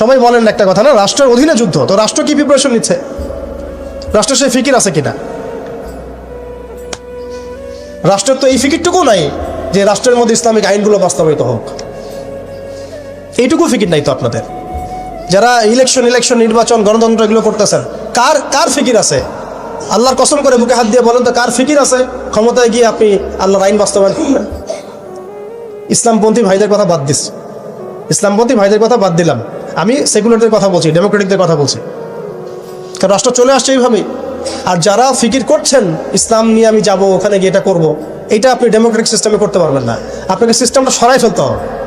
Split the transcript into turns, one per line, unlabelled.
সবাই বলেন একটা কথা না, রাষ্ট্রের অধীনে যুদ্ধ, তো রাষ্ট্র কি প্রিপারেশন নিচ্ছে? রাষ্ট্রের সেই ফিকির আছে কিনা? রাষ্ট্রের তো এই ফিকিরটুকু নাই যে রাষ্ট্রের মধ্যে ইসলামিক আইনগুলো বাস্তবায়িত হোক। এইটুকু ফিকির নাই তো আপনাদের। যারা ইলেকশন ইলেকশন নির্বাচন, গণতন্ত্র এগুলো করতেছেন, কার কার ফিকির আছে? আল্লাহর কসম করে বুকে হাত দিয়ে বলেন তো, কার ফিকির আছে? ক্ষমতায় গিয়ে আপনি আল্লাহর আইন বাস্তবায়ন করবেন ইসলামপন্থী ভাইদের কথা বাদ দিস। ইসলামপন্থী ভাইদের কথা বাদ দিলাম। আমি সেকুলারদের কথা বলছি, ডেমোক্রেটিকদের কথা বলছি। কারণ রাষ্ট্র চলে আসছে এইভাবেই। আর যারা ফিকির করছেন, ইসলাম নিয়ে আমি যাব, ওখানে গিয়ে এটা করব, এটা আপনি ডেমোক্রেটিক সিস্টেমে করতে পারবেন না। আপনাকে সিস্টেমটা সরাই ফেলতে হবে।